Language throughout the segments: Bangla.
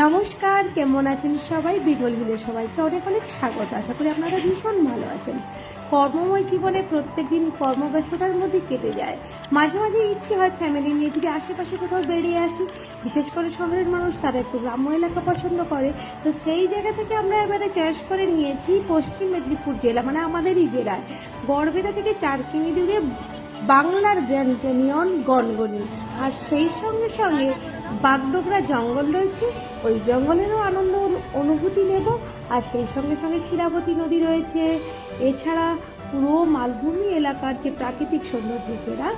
নমস্কার, কেমন আছেন সবাই? বিগল বিলে সবাইকে অনেক অনেক স্বাগত। আশা করি আপনারা ভীষণ ভালো আছেন। কর্মময় জীবনে প্রত্যেক দিন কর্মব্যস্ততার মধ্যে কেটে যায়। মাঝে মাঝে ইচ্ছে হয় ফ্যামিলি নিয়ে যদি আশেপাশে কোথাও বেরিয়ে আসি, বিশেষ করে শহরের মানুষ, তারা একটু গ্রাম্য এলাকা পছন্দ করে। তো সেই জায়গা থেকে আমরা এবারে চয়েস করে নিয়েছি পশ্চিম মেদিনীপুর জেলা মানে আমাদেরই জেলায়। গড়বেতা থেকে চার কিমি দূরে বাংলার গ্র্যান্ড গনগনি। আর সেই সঙ্গে সঙ্গে বাগডোগরা জঙ্গল রয়েছে, ওই জঙ্গলেরও আনন্দ অনু- অনুভূতি নেব। আর সেই সঙ্গে সঙ্গে শিলাবতী নদী রয়েছে। এছাড়া পুরো মালভূমি এলাকার যে প্রাকৃতিক সৌন্দর্য ঘেরা,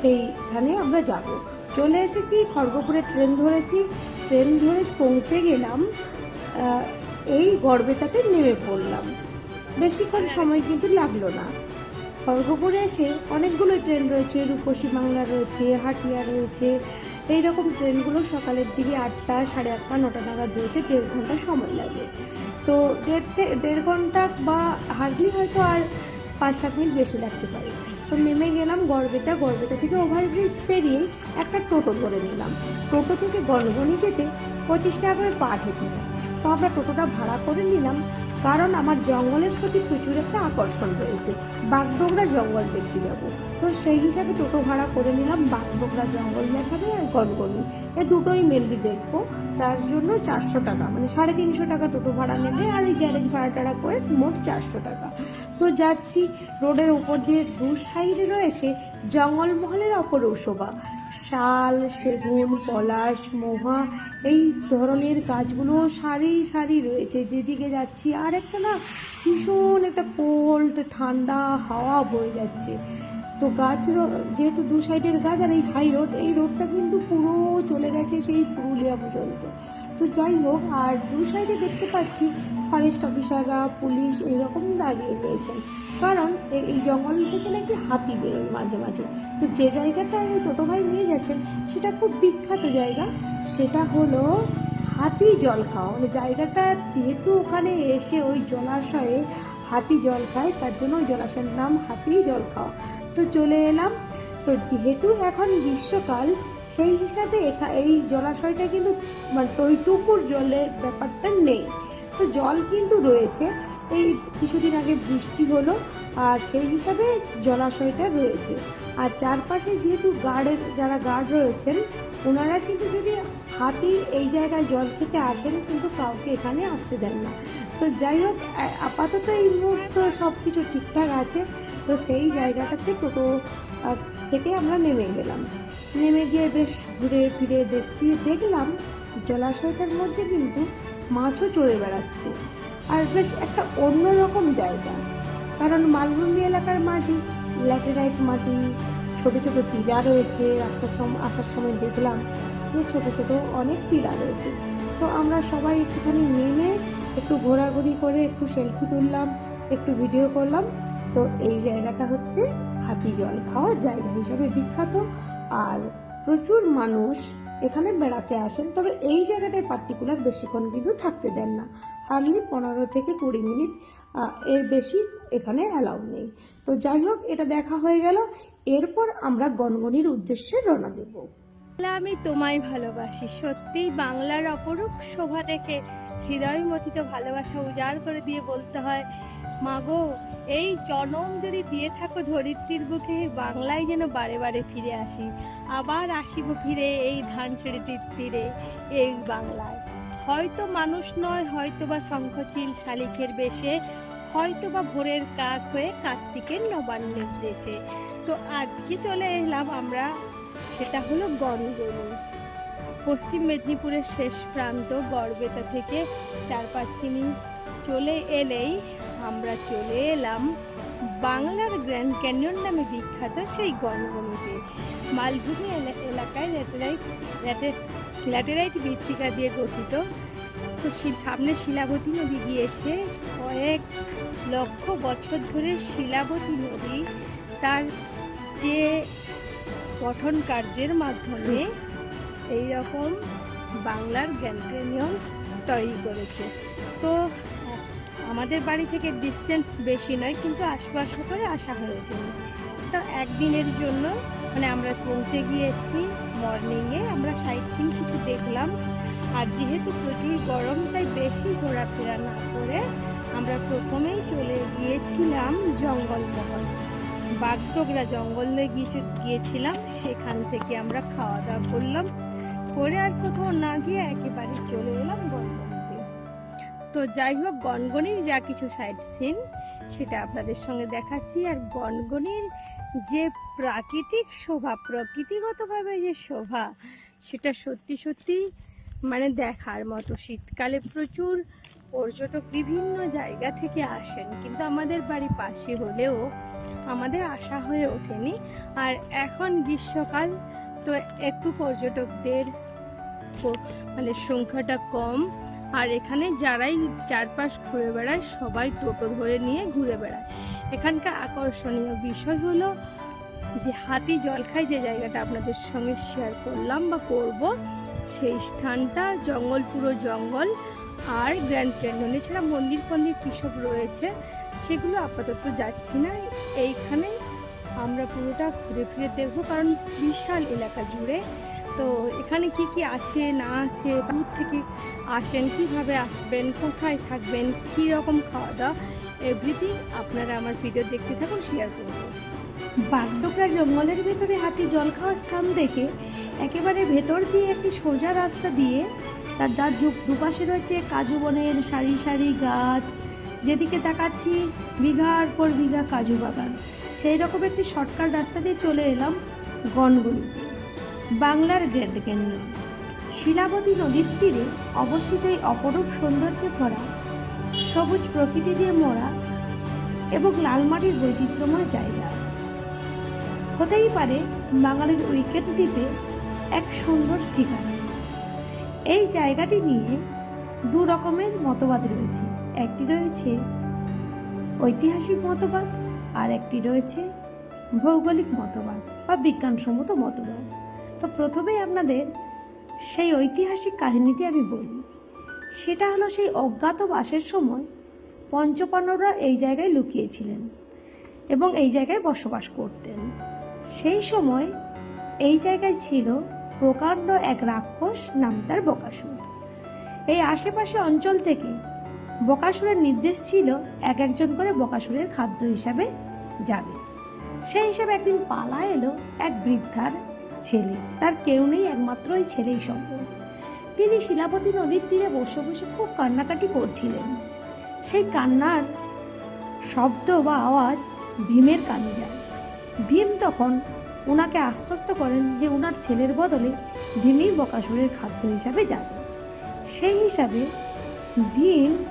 সেইখানে আমরা যাব। চলে এসেছি, খড়গপুরে ট্রেন ধরেছি। ট্রেন ধরে পৌঁছে গেলাম এই গড়বেতাতে নেমে পড়লাম। বেশিক্ষণ সময় কিন্তু লাগল না। খড়গপুরে এসে অনেকগুলো ট্রেন রয়েছে, রূপসী বাংলা রয়েছে, হাটিয়া রয়েছে। এই রকম ট্রেনগুলো সকালের দিকে আটটা, সাড়ে আটটা, নটা নাগাদ রয়েছে, দেড় ঘণ্টা সময় লাগে। তো দেড় থে- দেড় ঘণ্টা বা হার্ডলি হয়তো আর পাঁচ সাত মিনিট বেশি লাগতে পারে। তো নেমে গেলাম গড়বেতা গড়বেতা থেকে ওভারব্রিজ পেরিয়ে একটা টোটো ধরে নিলাম। টোটো থেকে গণগণি যেতে পঁচিশ টাকা করে পার হেঁটে তো আমরা টোটোটা ভাড়া করে নিলাম। কারণ আমার জঙ্গলের প্রতি প্রচুর একটা আকর্ষণ রয়েছে। বাগডোগরা জঙ্গল দেখতে যাব। তো সেই হিসাবে টোটো ভাড়া করে নিলাম বাগডোগরা জঙ্গল দেখাবে আর গনগনি। এ দুটোই মেনলি দেখব। তার জন্য চারশো টাকা মানে সাড়ে তিনশো টাকা টোটো ভাড়া নেবে আর এই গ্যারেজ ভাড়া টাড়া করে মোট চারশো টাকা। তো যাচ্ছি, রোডের উপর দিয়ে দু সাইডে রয়েছে জঙ্গলমহলের অপরূপ শোভা। শাল, সেগুন, পলাশ, মহা, এই ধরনের গাছগুলো সারি সারি রয়েছে। যেদিকে যাচ্ছি আর একটা না ভীষণ একটা কোল্ড ঠান্ডা হাওয়া বয়ে যাচ্ছে। তো গাছ যেহেতু দু সাইডের গাছ আর এই হাই রোড এই রোডটা কিন্তু পুরো চলে গেছে সেই পুরুলিয়া পর্যন্ত। তো যাই হোক, আর দু সাইডে দেখতে পাচ্ছি ফরেস্ট অফিসাররা পুলিশ এইরকম দাঁড়িয়ে রয়েছেন কারণ এই জঙ্গল থেকে নাকি হাতি বেরোয় মাঝে মাঝে। তো যে জায়গাটা আমি টোটো ভাই নিয়ে যাচ্ছেন, সেটা খুব বিখ্যাত জায়গা। সেটা হলো হাতি জল খাওয়া মানে জায়গাটা যেহেতু ওখানে এসে ওই জলাশয়ে হাতি জল খায়, তার জন্য ওই জলাশয়ের নাম হাতি জল খাওয়া তো চলে এলাম। তো যেহেতু এখন গ্রীষ্মকাল, সেই হিসাবে এই জলাশয়টা কিন্তু মানে টইটুকুর জলের ব্যাপারটা নেই। তো জল কিন্তু রয়েছে। এই কিছুদিন আগে বৃষ্টি হলো, আর সেই হিসাবে জলাশয়টা রয়েছে। আর চারপাশে যেহেতু গার্ডের যারা গার্ড রয়েছেন, ওনারা কিন্তু যদি হাতি এই জায়গায় জল খেতে আসেন, কিন্তু কাউকে এখানে আসতে দেন না। তো যাই হোক আপাতত এই মুহূর্তে সব কিছু ঠিকঠাক আছে। তো সেই জায়গাটাতে টোটো থেকে আমরা নেমে গেলাম। নেমে গিয়ে বেশ ঘুরে ফিরে দেখছি, দেখলাম জলাশয়টার মধ্যে কিন্তু মাছও চড়ে বেড়াচ্ছে। আর বেশ একটা অন্যরকম জায়গা। কারণ মালভূমি এলাকার মাটি, ল্যাটেরাইট মাটি, ছোট ছোট টিলা রয়েছে, রাস্তার সম, আসার সময় দেখলাম যে ছোট ছোট অনেক টিলা রয়েছে। তো আমরা সবাই একটুখানি নেমে একটু ঘোরাঘুরি করে একটু সেলফি তুললাম, একটু ভিডিও করলাম। তো এই জায়গাটা হচ্ছে হাতি জল খাওয়ার জায়গা হিসাবে বিখ্যাত। আর প্রচুর মানুষ এখানে বেড়াতে আসেন, তবে এই জায়গাটায় পার্টিকুলার বেশিক্ষণ কিন্তু থাকতে দেন না। হার্ডলি পনেরো থেকে কুড়ি মিনিট এর বেশি এখানে অ্যালাউ নেই। তো যাই হোক, এটা দেখা হয়ে গেল। এরপর আমরা গনগনির উদ্দেশ্যে রওনা দেব। আমি তোমায় ভালোবাসি। সত্যিই বাংলার অপরূপ শোভা দেখে হৃদয় মথিত ভালোবাসা উজাড় করে দিয়ে বলতে হয় মাগো এই জনম যদি দিয়ে থাকো ধরিত্রীর বুকে, বাংলায় যেন বারে বারে ফিরে আসি, আবার আসিব ফিরে এই ধান ছেড়েটির তীরে এই বাংলায়। হয়তো মানুষ নয় হয়তো বা শঙ্খচিল শালিখের বেশে হয়তো বা ভোরের কাক হয়ে কার্তিকের নবান্নের দেশে। তো আজকে চলে এলাম আমরা, সেটা হলো গনগনি পশ্চিম মেদিনীপুরের শেষ প্রান্ত, গড়বেতা থেকে চার পাঁচ কিমি চলে এলেই আমরা চলে এলাম বাংলার গ্র্যান্ড ক্যানিয়ন নামে বিখ্যাত সেই গনগনিতে মালভূমি এলাকায় ল্যাটেরাইট ল্যাটে- ল্যাটেরাইট মৃত্তিকা দিয়ে গঠিত। তো সামনে শিলাবতী নদী গিয়েছে। কয়েক লক্ষ বছর ধরে শিলাবতী নদী তার যে গঠন কার্যের মাধ্যমে এই রকম বাংলার জ্ঞান তৈরি করেছে। তো আমাদের বাড়ি থেকে ডিস্টেন্স বেশি নয়, কিন্তু আশপাশ করে আসা হয়ে তো একদিনের জন্য মানে আমরা পৌঁছে গিয়েছি মর্নিংয়ে আমরা সাইট সিন কিছু দেখলাম। আর যেহেতু প্রচুর গরম, তাই বেশি ঘোরাফেরা না করে আমরা প্রথমেই চলে গিয়েছিলাম জঙ্গলমহল। বাগডোগরা জঙ্গলে গিয়ে গিয়েছিলাম, সেখান থেকে আমরা খাওয়া দাওয়া করলাম। করে আর কোথাও না গিয়ে একেবারে চলে এলাম গনগনিতে তো যাই হোক গনগনির যা কিছু সাইড সিন সেটা আপনাদের সঙ্গে দেখাচ্ছি। আর গনগনির যে প্রাকৃতিক শোভা, প্রকৃতিগতভাবে যে শোভা, সেটা সত্যি সত্যি মানে দেখার মতো। শীতকালে প্রচুর পর্যটক বিভিন্ন জায়গা থেকে আসেন, কিন্তু আমাদের বাড়ি পাশে হলেও আমাদের আশা হয়ে ওঠেনি। আর এখন গ্রীষ্মকাল, তো একটু পর্যটকদের মানে সংখ্যাটা কম। আর এখানে যারাই চারপাশ ঘুরে বেড়ায়, সবাই টোটো ধরে নিয়ে ঘুরে বেড়ায়। এখানকার আকর্ষণীয় বিষয় হলো যে হাতি জল খায় যে জায়গাটা আপনাদের সঙ্গে শেয়ার করলাম বা করব, সেই স্থানটা জঙ্গল, পুরো জঙ্গল আর গ্র্যান্ড ক্যানিয়ন এছাড়া মন্দির ফন্দির কী সব রয়েছে, সেগুলো আপাতত যাচ্ছি না। এইখানে আমরা পুরোটা ঘুরে ফিরে দেখব, কারণ বিশাল এলাকা জুড়ে তো এখানে কি কি আছে, না আছে দূর থেকে আসেন, কীভাবে আসবেন, কোথায় থাকবেন, কী রকম খাওয়া দাওয়া এভরিথিং আপনারা আমার ভিডিও দেখতে থাকুন শেয়ার করব। বাগডোগরা জঙ্গলের ভেতরে হাতি জল খাওয়ার স্থান দেখে একেবারে ভেতর দিয়ে একটি সোজা রাস্তা দিয়ে তার যার দুপাশে রয়েছে কাজু বনের সারি সারি গাছ, যেদিকে তাকাচ্ছি বিঘার পর বিঘা কাজু বাগান। সেই রকম একটি শর্টকাট রাস্তা দিয়ে চলে এলাম গনগনিতে বাংলার ক্যানিয়ন শিলাবতী নদীর তীরে অবস্থিত এই অপরূপ সৌন্দর্যে ভরা সবুজ প্রকৃতি দিয়ে মোড়া এবং লালমাটির বৈচিত্র্যময় জায়গা। হতেই পারে বাঙালির উইকেন্ডটিতে এক সুন্দর ঠিকানা। এই জায়গাটি নিয়ে দু রকমের মতবাদ রয়েছে। একটি রয়েছে ঐতিহাসিক মতবাদ আর একটি রয়েছে ভৌগোলিক মতবাদ বা বিজ্ঞানসম্মত মতবাদ। তো প্রথমেই আপনাদের সেই ঐতিহাসিক কাহিনীটি আমি বলি। সেটা হলো সেই অজ্ঞাতবাসের সময় পঞ্চপাণ্ডবরা এই জায়গায় লুকিয়েছিলেন এবং এই জায়গায় বসবাস করতেন। সেই সময় এই জায়গায় ছিল প্রকাণ্ড এক রাক্ষস নাম তার বকাসুর। এই আশেপাশে অঞ্চল থেকে বকাসুরের নির্দেশ ছিল এক একজন করে বকাসুরের খাদ্য হিসাবে যাবে। সেই হিসাবে একদিন পালা এলো এক বৃদ্ধার ছেলে। তার কেউ নেই, একমাত্র এই ছেলেই সম্ভব। তিনি শিলাবতী নদীর তীরে বসে বসে খুব কান্নাকাটি করছিলেন। সেই কান্নার শব্দ বা আওয়াজ ভীমের কানে যায়। ভীম তখন ওনাকে আশ্বস্ত করেন যে ওনার ছেলের বদলে ভীমই বকাসুরের খাদ্য হিসাবে যাবে সেই হিসাবে ভীম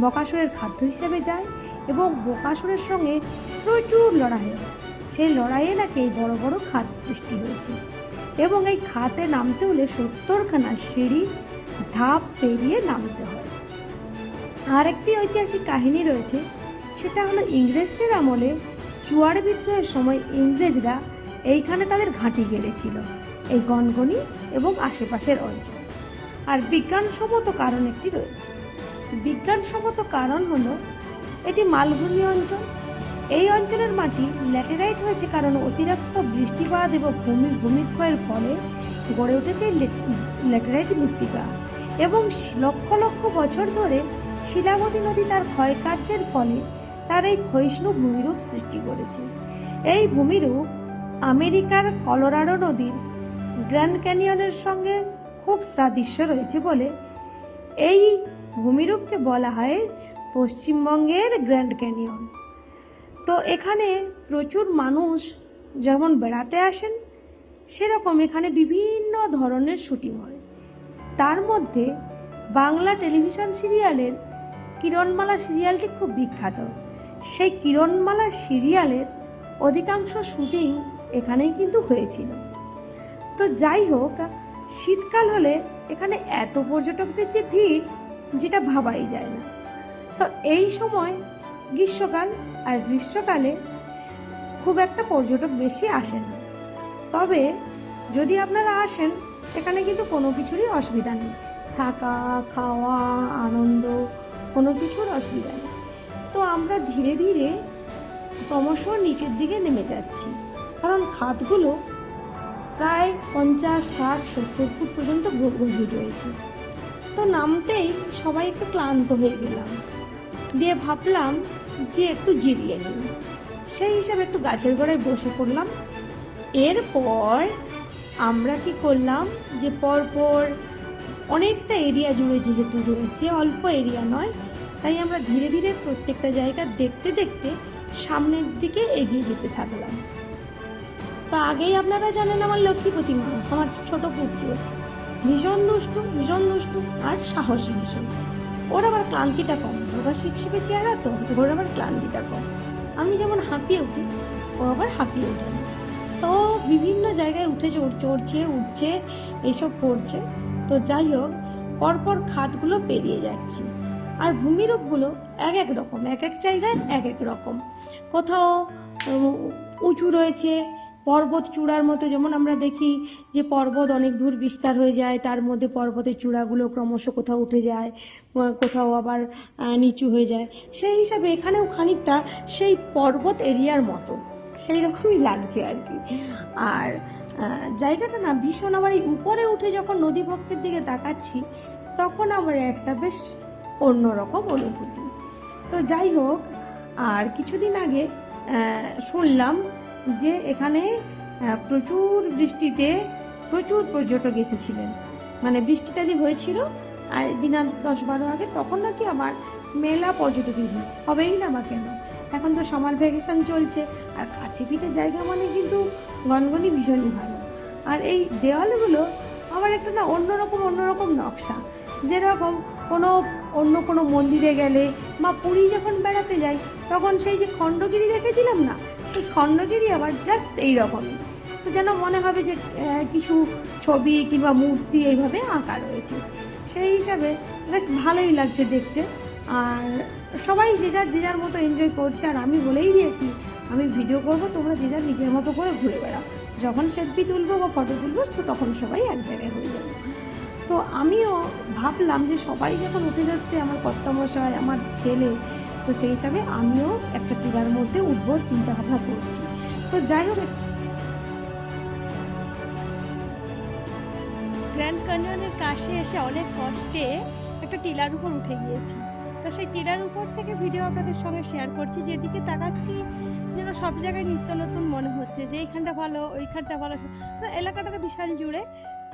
বকাসুরের খাদ্য হিসাবে যায় এবং বকাসুরের সঙ্গে প্রচুর লড়াই হয়। সেই লড়াইয়ে নাকি এই বড় বড় খাত সৃষ্টি হয়েছে। এবং এই খাতে নামতে হলে সত্তরখানা সিঁড়ি, ধাপ পেরিয়ে নামতে হয়। আরেকটি ঐতিহাসিক কাহিনী রয়েছে, সেটা হলো ইংরেজদের আমলে চুয়াড় বিদ্রোহের সময় ইংরেজরা এইখানে তাদের ঘাঁটি গেড়েছিল, এই গনগনি এবং আশেপাশের অঞ্চল। আর বিজ্ঞানসম্মত কারণ একটি রয়েছে। বিজ্ঞানসম্মত কারণ হলো, এটি মালভূমি অঞ্চল এই অঞ্চলের মাটি ল্যাটেরাইট হয়েছে কারণ অতিরিক্ত বৃষ্টিপাত এবং ভূমি ভূমিক্ষয়ের ফলে গড়ে উঠেছে ল্যাটেরাইট মৃত্তিকা। এবং লক্ষ লক্ষ বছর ধরে শিলাবতী নদী তার ক্ষয়কার্যের ফলে তার এই ক্ষয়িষ্ণু ভূমিরূপ সৃষ্টি করেছে। এই ভূমিরূপ আমেরিকার কলোরাডো নদীর গ্র্যান্ড ক্যানিয়নের সঙ্গে খুব সাদৃশ্য রয়েছে বলে এই ভূমিরূপকে বলা হয় পশ্চিমবঙ্গের গ্র্যান্ড ক্যানিয়ন। তো এখানে প্রচুর মানুষ যেমন বেড়াতে আসেন, সেরকম এখানে বিভিন্ন ধরনের শুটিং হয়। তার মধ্যে বাংলা টেলিভিশন সিরিয়ালের কিরণমালা সিরিয়ালটি খুব বিখ্যাত। সেই কিরণমালা সিরিয়ালের অধিকাংশ শুটিং এখানেই কিন্তু হয়েছিল। তো যাই হোক, শীতকাল হলে এখানে এত পর্যটকদের যে ভিড়, যেটা ভাবাই যায় না। তো এই সময় গ্রীষ্মকাল আর গ্রীষ্মকালে খুব একটা পর্যটক বেশি আসে না। তবে যদি আপনারা আসেন এখানে কিন্তু কোনো কিছুরই অসুবিধা নেই। থাকা, খাওয়া, আনন্দ, কোনো কিছুর অসুবিধা নেই। তো আমরা ধীরে ধীরে ক্রমশ নিচের দিকে নেমে যাচ্ছি। কারণ খাতগুলো প্রায় পঞ্চাশ, ষাট, সত্তর ফুট পর্যন্ত গভীর রয়েছে। তো নামতেই সবাই একটু ক্লান্ত হয়ে গেলাম। দিয়ে ভাবলাম যে একটু জিরিয়ে নিই সেই হিসাবে একটু গাছের গোড়ায় বসে পড়লাম। এরপর আমরা কি করলাম যে পরপর অনেকটা এরিয়া জুড়ে যেহেতু রয়েছে, অল্প এরিয়া নয়, তাই আমরা ধীরে ধীরে প্রত্যেকটা জায়গা দেখতে দেখতে সামনের দিকে এগিয়ে যেতে থাকলাম। তা আগেই আপনারা জানেন আমার লক্ষ্মীপতি মা আমার ছোট পুত্র। ভীষণ দুষ্টু ভীষণ দুষ্টু আর সাহসী ভীষণ। ওর আবার ক্লান্তিটা কম। ওরা শিখে আর তো ওর আবার ক্লান্তিটা কম। আমি যেমন হাঁপিয়ে উঠি, ও আবার হাঁপিয়ে না তো বিভিন্ন জায়গায় উঠে চড়- চড়ছে, উঠছে এইসব করছে। তো যাই হোক, পরপর খাতগুলো পেরিয়ে যাচ্ছি। আর ভূমিরূপগুলো এক এক রকম, এক এক জায়গায় এক এক রকম। কোথাও উঁচু রয়েছে পর্বত চূড়ার মতো, যেমন আমরা দেখি যে পর্বত অনেক দূর বিস্তার হয়ে যায়, তার মধ্যে পর্বতের চূড়াগুলো ক্রমশ কোথাও উঠে যায় কোথাও আবার নিচু হয়ে যায়। সেই হিসাবে এখানেও খানিকটা সেই পর্বত এরিয়ার মতো। সেই রকমই লাগছে আর কি। আর জায়গাটা না ভীষণ আবার এই উপরে উঠে যখন নদীপক্ষের দিকে তাকাচ্ছি, তখন আমার একটা বেশ অন্যরকম অনুভূতি। তো যাই হোক, আর কিছুদিন আগে শুনলাম যে এখানে প্রচুর বৃষ্টিতে প্রচুর পর্যটক এসেছিলেন। মানে বৃষ্টিটা যে হয়েছিল দিন দশ বারো আগে, তখন নাকি আমার মেলা পর্যটকের ভিড় হবেই না বা কেন? এখন তো সামার ভ্যাকেশন চলছে, আর কাছে পিঠে জায়গা মানে কিন্তু গনগনি ভীষণই ভালো। আর এই দেওয়ালগুলো আমার একটা না অন্যরকম অন্যরকম নকশা। যেরকম কোনো, অন্য কোনো মন্দিরে গেলে বা পুরী যখন বেড়াতে যাই, তখন সেই যে খণ্ডগিরি দেখেছিলাম না সেই খণ্ডগিরি আবার জাস্ট এই রকমই তো যেন মনে হবে যে কিছু ছবি কিংবা মূর্তি এইভাবে আঁকা রয়েছে। সেই হিসাবে বেশ ভালোই লাগছে দেখতে। আর সবাই যে যার যে যার মতো এনজয় করছে, আর আমি বলেই দিয়েছি, আমি ভিডিও করব, তোমরা যে যার নিজের মতো করে ঘুরে বেড়াও। যখন সেলফি তুলবো বা ফটো তুলবো তখন সবাই এক জায়গায় হয়ে যাবে। তো আমিও ভাবলাম যে সবাই যখন উঠে যাচ্ছে, আমার কর্তামশাই, আমার ছেলে তো সেই হিসাবে আমিও একটা টিলার মধ্যে উঠবো, চিন্তাভাবনা করছি। তো যাই হোক, গ্র্যান্ড ক্যানিয়নের কাছে এসে অনেক কষ্টে একটা টিলার উপর উঠে গিয়েছি। তো সেই টিলার উপর থেকে ভিডিও আপনাদের সঙ্গে শেয়ার করছি, যেদিকে তাকাচ্ছি যেন সব জায়গায় নিত্য নতুন মনে হচ্ছে, যে এইখানটা ভালো, ওইখানটা ভালো। তো বিশাল জুড়ে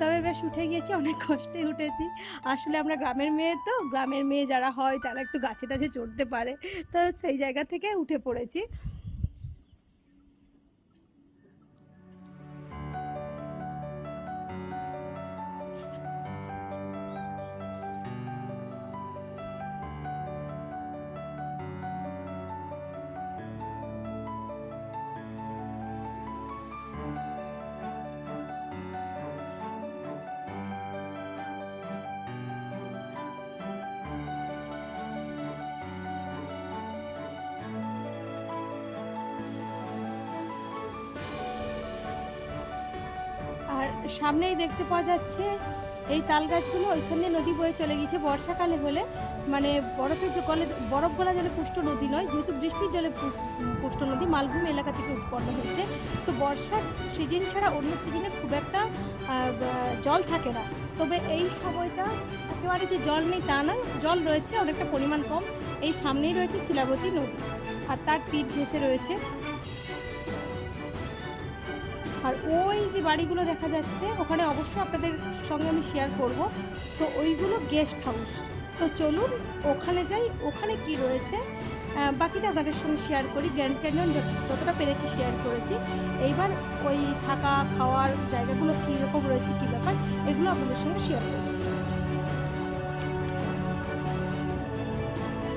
তবে বেশ উঠে গিয়েছি, অনেক কষ্টে উঠেছি। আসলে আমরা গ্রামের মেয়ে তো, গ্রামের মেয়ে যারা হয় তারা একটু গাছে টাছে চড়তে পারে। তো সেই জায়গা থেকে উঠে পড়েছি। সামনেই দেখতে পাওয়া যাচ্ছে এই তাল গাছগুলো ওইখানে নদী বয়ে চলে গেছে বর্ষাকালে হলে মানে বরফের যে গলে বরফ গলা জলে পুষ্ট নদী নয়, যেহেতু বৃষ্টির জলে পুষ্ট নদী, মালভূমি এলাকা থেকে উৎপন্ন হয়েছে তো বর্ষার সিজন ছাড়া অন্য সিজনে খুব একটা জল থাকে না। তবে এই সময়টা একেবারে যে জল নেই তা নয়, জল রয়েছে, অনেকটা পরিমাণ কম। এই সামনেই রয়েছে শিলাবতী নদী। আর তার তীর ঘেঁষে রয়েছে। আর ওই যে বাড়িগুলো দেখা যাচ্ছে, ওখানে অবশ্যই আপনাদের সঙ্গে আমি শেয়ার করব। তো ওইগুলো গেস্ট হাউস তো চলুন, ওখানে যাই, ওখানে কি রয়েছে? বাকিটা আপনাদের সঙ্গে শেয়ার করি। গ্র্যান্ড ক্যানিয়ন যত- যতটা পেরেছি শেয়ার করেছি। এইবার ওই থাকা, খাওয়ার জায়গাগুলো কীরকম রয়েছে, কী ব্যাপার, এগুলো আপনাদের সঙ্গে শেয়ার করছি।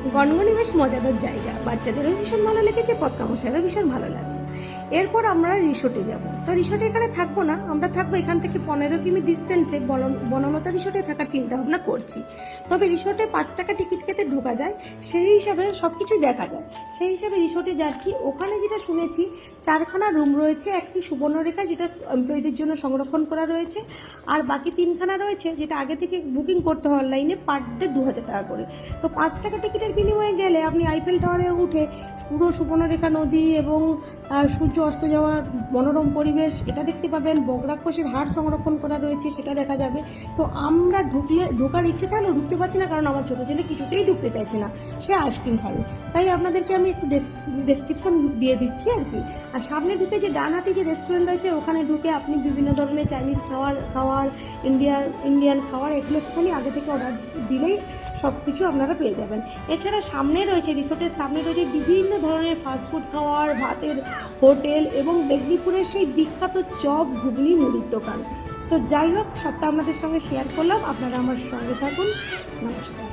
গনগনি বেশ মজাদার জায়গা। বাচ্চাদেরও ভীষণ ভালো লেগেছে পদ্মামশাইরও ভীষণ ভালো লাগে। এরপর আমরা রিসোর্টে যাব। তো রিসোর্টে এখানে থাকব না, আমরা থাকব এখান থেকে পনেরো কিমি ডিস্টেন্সে বনলতা রিসোর্টে থাকার চিন্তা ভাবনা করছি। তবে রিসোর্টে পাঁচ টাকা টিকিট কেটে ঢোকা যায়, সেই হিসাবে সব কিছুই দেখা যায়। সেই হিসাবে রিসোর্টে যাচ্ছি, ওখানে যেটা শুনেছি, চারখানা রুম রয়েছে, একটি সুবর্ণরেখা যেটা এমপ্লয়ীদের জন্য সংরক্ষণ করা রয়েছে, আর বাকি তিনখানা রয়েছে যেটা আগে থেকে বুকিং করতে হয় অনলাইনে পার ডে দু হাজার টাকা করে। তো পাঁচ টাকা টিকিটের বিনিময়ে গেলে আপনি আইফেল টাওয়ারে উঠে পুরো সুবর্ণরেখা নদী এবং সূর্য অস্ত যাওয়ার মনোরম পরিবেশ এটা দেখতে পাবেন বগরাক্ষসের হাড় সংরক্ষণ করা রয়েছে, সেটা দেখা যাবে। তো আমরা ঢুকলে, ঢোকার ইচ্ছে থাকলেও ঢুকতে পারছি না, কারণ আমার ছোটো ছেলে কিছুতেই ঢুকতে চাইছে না। সে আইসক্রিম খাবে। তাই আপনাদেরকে আমি একটু ডেসক্রিপশন দিয়ে দিচ্ছি আর কি। আর সামনে ঢুকে যে ডান হাতে যে রেস্টুরেন্ট রয়েছে, ওখানে ঢুকে আপনি বিভিন্ন ধরনের চাইনিজ খাওয়ার খাওয়ার ইন্ডিয়ান ইন্ডিয়ান খাওয়ার, এগুলো একটুখানি আগে থেকে অর্ডার দিলেই সব কিছু আপনারা পেয়ে যাবেন। এছাড়া সামনে রয়েছে, রিসোর্টের সামনে রয়েছে বিভিন্ন ধরনের ফাস্টফুড খাওয়ার, ভাতের হোটেল এবং মেদিনীপুরের সেই বিখ্যাত চপ ঘুগনি মুড়ির দোকান। তো যাই হোক, সবটা আমাদের সঙ্গে শেয়ার করলাম। আপনারা আমার সঙ্গে থাকুন। নমস্কার।